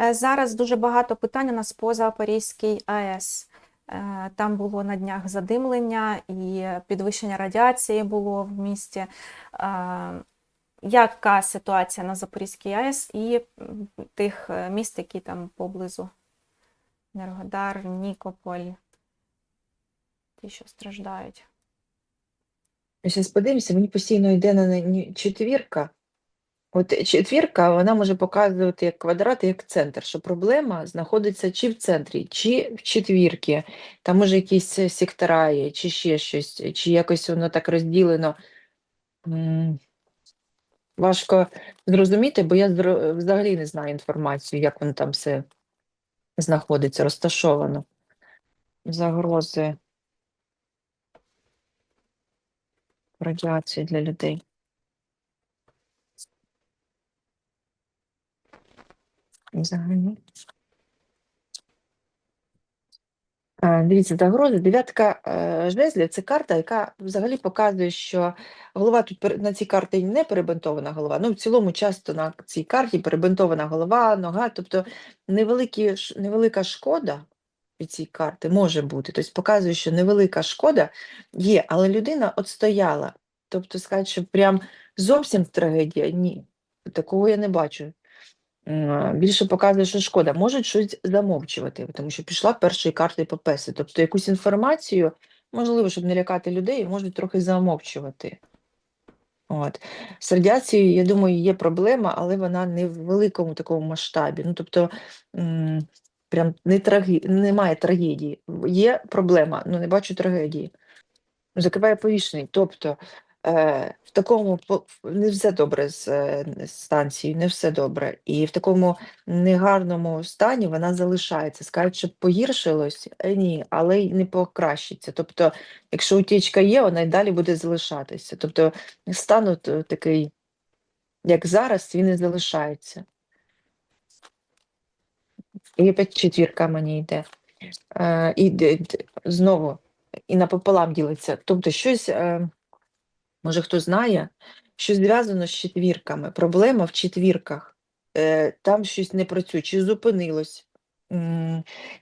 Е, Зараз дуже багато питань у нас по Запорізькій АЕС. Е, Там було на днях задимлення і підвищення радіації було в місті. Е, Яка ситуація на Запорізькій АЕС і тих міст, які там поблизу? Енергодар, Нікополь, ті, що страждають. Зараз подивимося, мені постійно йде на четвірка. От четвірка, вона може показувати як квадрат, як центр, що проблема знаходиться чи в центрі, чи в четвірці. Там може якісь е, сектора є, чи ще щось, чи якось воно так розділено. Важко зрозуміти, бо я взагалі не знаю інформацію, як воно там все знаходиться, розташовано. Загрози радіації для людей. Взагалі. А, Дивіться, загрози. Дев'ятка е, жезлів це карта, яка взагалі показує, що голова тут на цій карті не перебинтована голова. Ну, в цілому часто на цій карті перебинтована голова, нога, тобто невеликі, невелика шкода від цієї карти може бути. Тобто показує, що невелика шкода є, але людина отстояла. Тобто сказати, що прям зовсім трагедія, ні. Такого я не бачу. Більше показує, що шкода. Можуть щось замовчувати, тому що пішла першою картою Папеси. Тобто якусь інформацію, можливо, щоб не лякати людей, можуть трохи замовчувати. От. З радіацією, я думаю, є проблема, але вона не в великому такому масштабі. Ну, тобто, прям не трагі... немає трагедії. Є проблема, але не бачу трагедії. Закриває повішений. Тобто в такому не все добре з е, станцією, не все добре. І в такому негарному стані вона залишається. Скажуть, що погіршилось, Е, ні, але й не покращиться. Тобто, якщо утічка є, вона й далі буде залишатися. Тобто, стан е, такий, як зараз, він і залишається. І опять четвірка мені йде. Е, і знову і напополам ділиться. Тобто щось, е, може хто знає, що зв'язано з четвірками. Проблема в четвірках. Е, там щось не працює, чи зупинилось,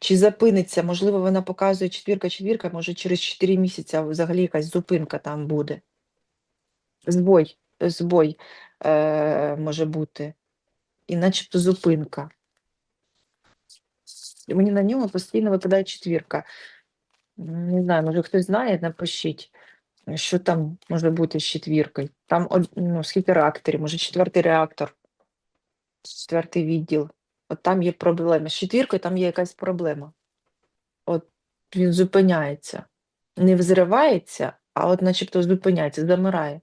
чи запиниться. Можливо, вона показує четвірка, четвірка, може через 4 місяці взагалі якась зупинка там буде. Збой, збой е, може бути. І начебто зупинка. Мені на ньому постійно випадає четвірка. Не знаю, може хтось знає, напишіть, що там може бути з четвіркою. Там ну, скільки реакторів, може четвертий реактор, четвертий відділ. От там є проблеми. З четвіркою там є якась проблема. От він зупиняється. Не взривається, а от начебто зупиняється, замирає.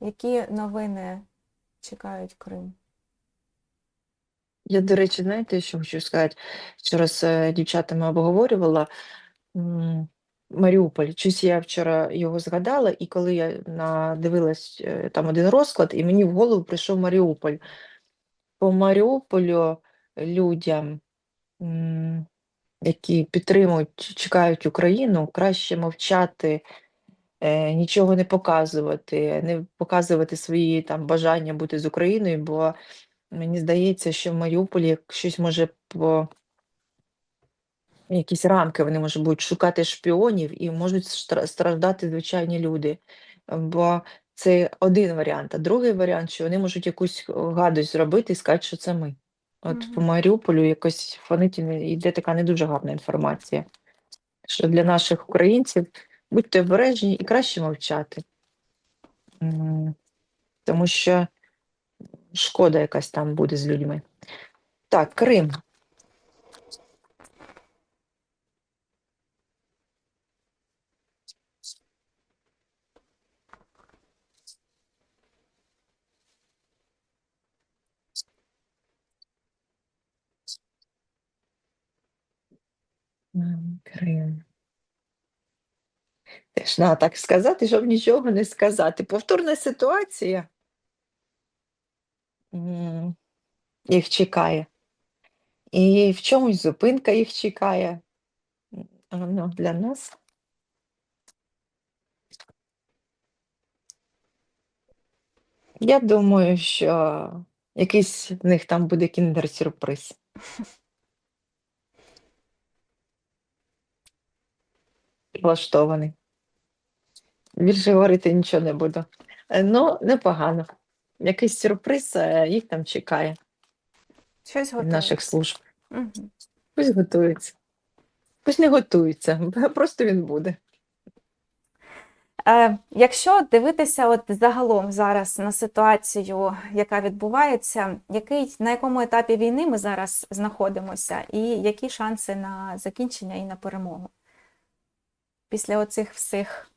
Які новини чекають Крим? Я, до речі, знаєте, що хочу сказати? Вчора з е, дівчатами обговорювала м, Маріуполь. Щось я вчора його згадала, і коли я надивилась е, там один розклад, і мені в голову прийшов Маріуполь. По Маріуполю людям, які підтримують, чекають Україну, краще мовчати, е, нічого не показувати, не показувати свої там бажання бути з Україною, бо Мені здається, що в Маріуполі щось може по якісь рамки вони можуть будуть шукати шпіонів і можуть страждати звичайні люди. Бо це один варіант. А другий варіант, що вони можуть якусь гадость зробити і сказати, що це ми. От по Мгм. Маріуполю якось фонить йде така не дуже гарна інформація. Що для наших українців будьте обережні і краще мовчати. Тому що шкода якась там буде з людьми. Так, Крим. Крим. Теж треба так сказати, щоб нічого не сказати. Повторна ситуація їх чекає. І в чомусь зупинка їх чекає. А, Ну, для нас. Я думаю, що Якийсь в них там буде кіндер-сюрприз. Влаштований. Більше говорити нічого не буду. Е, Ну, непогано. Якийсь сюрприз е, їх там чекає Щось готує. наших служб. Мгм. Пусть готується. Пусть не готується, просто він буде. Е, Якщо дивитися от загалом зараз на ситуацію, яка відбувається, який, на якому етапі війни ми зараз знаходимося, і які шанси на закінчення і на перемогу? Після оцих всіх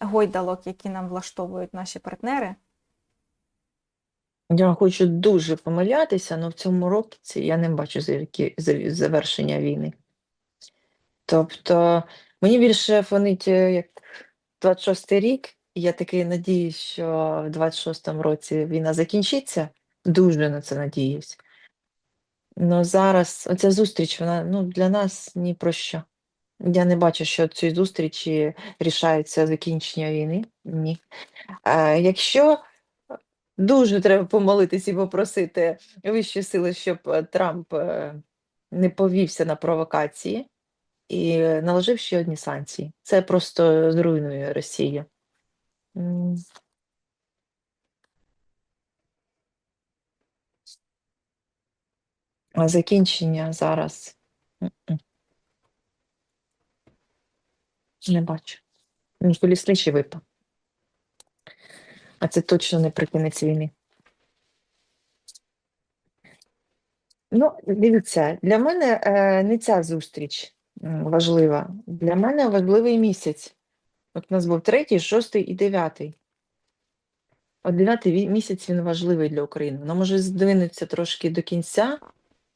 гойдалок, які нам влаштовують наші партнери. Я хочу дуже помилятися, але в цьому році я не бачу завершення війни. Тобто, мені більше фонить е, як 26-й рік, і я таки надіюсь, що в 26-му році війна закінчиться. Дуже на це надіюсь. Ну зараз оця зустріч, вона ну, для нас ні про що. Я не бачу, що цієї зустрічі рішається закінчення війни. Ні. А якщо дуже треба помолитись і попросити вищі сили, щоб е, Трамп е, не повівся на провокації і наложив ще одні санкції. Це просто зруйнує Росію. Закінчення зараз. Не бачу. Він колісничий випав. А це точно не про кінець війни. Ну, дивіться, для мене е, не ця зустріч важлива. Для мене важливий місяць. От у нас був третій, шостий і дев'ятий. От дев'ятий місяць він важливий для України. Воно може здвинутися трошки до кінця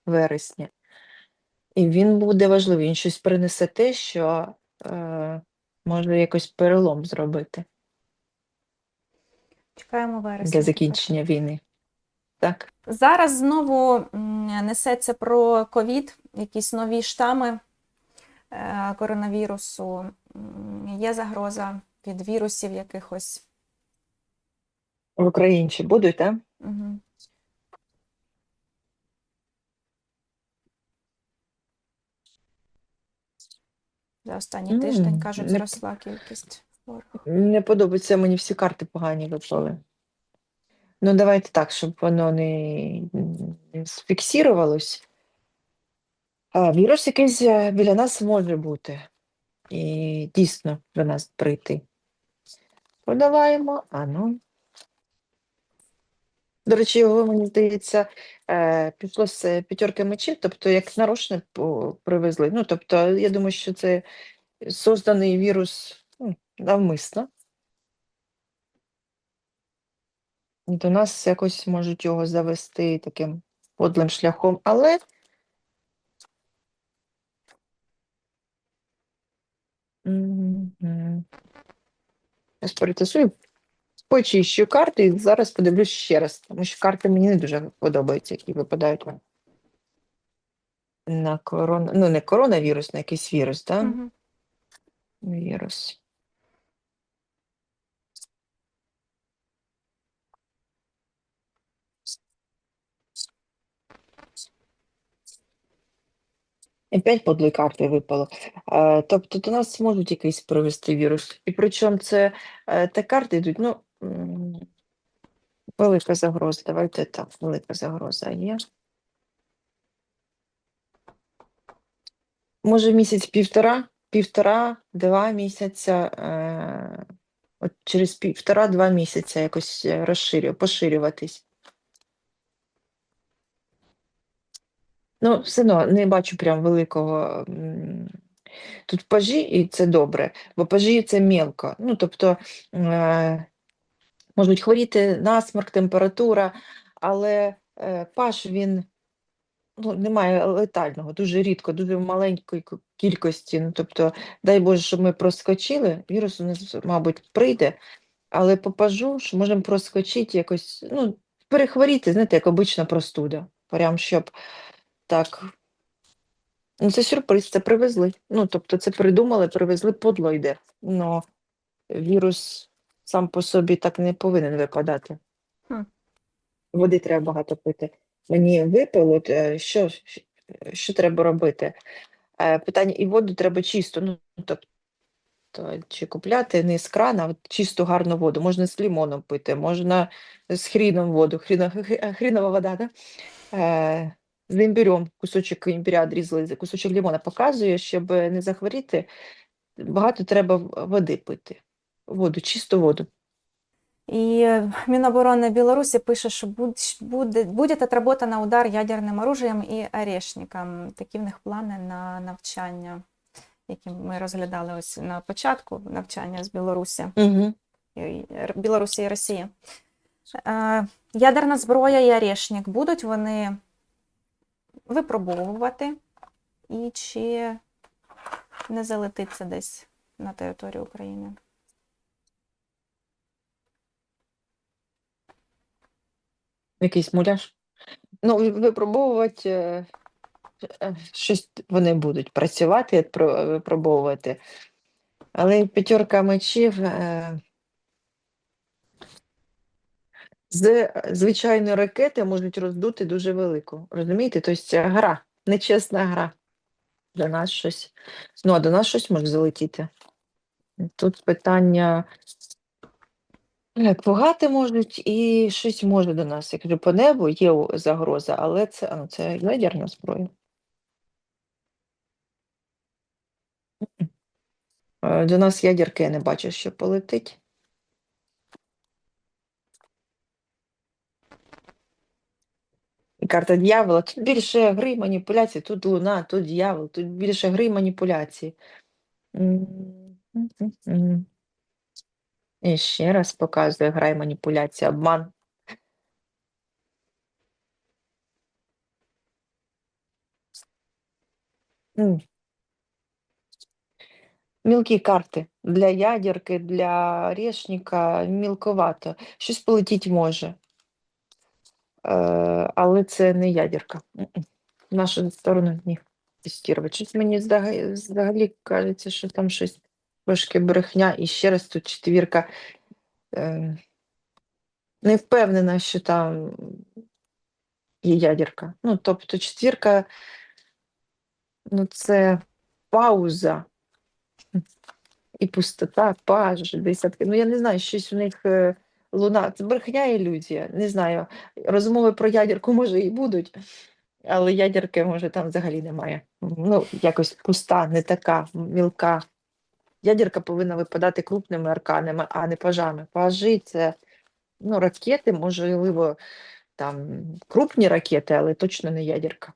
вересня, і він буде важливий. Він щось принесе те, що може якось перелом зробити Чекаємо вересня. для закінчення війни. Так? Зараз знову несеться про ковід, якісь нові штами е, коронавірусу. Є загроза від вірусів якихось. В Україні будуть, так? Мгм. За останній М, тиждень, кажуть, зросла кількість хворих. Не подобається мені всі карти погані випали. Ну, давайте так, щоб воно не сфіксірувалось. А, вірус якийсь е, біля нас може бути. І дійсно до нас прийти. Подаваємо, а ну. До речі, його, мені здається, е, пішло з п'ятерки мечів, тобто як нарочно привезли. Ну, тобто, я думаю, що це созданий вірус ну, навмисно. До нас якось можуть його завести таким подлим шляхом, але Мгм. я перетасую, почищу карти і зараз подивлюсь ще раз, тому що карти мені не дуже подобаються, які випадають на корона, ну не коронавірус, на якийсь вірус, так? Мгм. Вірус. І п'ять подлої карти випало. Е, тобто до нас можуть якийсь привести вірус. І причому це е, та карти йдуть, ну, велика загроза. Давайте так, велика загроза є. Може, місяць півтора, півтора, два місяця. Е, от через півтора-два місяця якось е, розширю, поширюватись. Ну, все одно не бачу прям великого. Тут пажі, і це добре, бо пажі це мелко. Ну, тобто е, можуть хворіти насморк, температура, але е, паж він ну, немає летального, дуже рідко, дуже в маленькій кількості. Ну, тобто, дай Боже, щоб ми проскочили, вірус у нас, мабуть, прийде, але по пажу ж можемо проскочити якось, ну, перехворіти, знаєте, як обична простуда. Прям щоб так. Ну, це сюрприз, це привезли. Ну, тобто, це придумали, привезли, подло йде. Ну, вірус сам по собі так не повинен випадати. Хм. води треба багато пити. Мені випило, е, що, що треба робити? Е, Питання, і воду треба чисту, ну, тобто, чи купляти не з крана, а чисту гарну воду. Можна з лимоном пити, можна з хріном воду, хріно, хрінова вода, да? Е, з імбирем, кусочок імбиря відрізали, кусочок лимона показує, щоб не захворіти, багато треба води пити. Воду, чисту воду. И э, Минобороны Беларуси пише, що будь- буде, будет отработано удар ядерним оружием і орешником. Такі в них плани на навчання, які ми розглядали ось на початку навчання з Білорусі, Угу. Білорусі і Росії. Е, Ядерна зброя і орешник будуть вони випробовувати, і чи не залетить це десь на територію України? Якийсь муляж. Ну, ви- випробовувати е, е, щось вони будуть працювати, про- випробовувати. Але п'ятерка мечів е, з звичайної ракети можуть роздути дуже велику. Розумієте? Тобто гра, нечесна гра. До нас щось. Ну, а до нас щось може залетіти. Тут питання. Е, Пугати можуть і щось може до нас. Я кажу, по небу є загроза, але це, а, ну, це ядерна зброя. Е, До нас ядерки я не бачу, що полетить. Карта дьявола. Тут більше гри маніпуляцій, тут луна, тут дьявол, тут більше гри маніпуляцій. М, м, м, м. І ще раз показує гра і маніпуляція, обман. Мілкі карти для ядерки, для орешника мілковато. Щось полетіть може. Е, але це не ядерка. Нашу сторону ні. Щось мені взагалі кажеться, що там щось трошки брехня. І ще раз тут четвірка. Е, не впевнена, що там є ядерка. Ну, тобто четвірка, ну, це пауза. І пустота, паж, десятки. Ну, я не знаю, щось у них е, луна. Це брехня ілюзія. Не знаю. Розмови про ядерку, може, і будуть, але ядерки, може, там взагалі немає. Ну, якось пуста, не така, мілка. Ядерка повинна випадати крупними арканами, а не пажами. Пажі це ну, ракети, можливо, там крупні ракети, але точно не ядерка.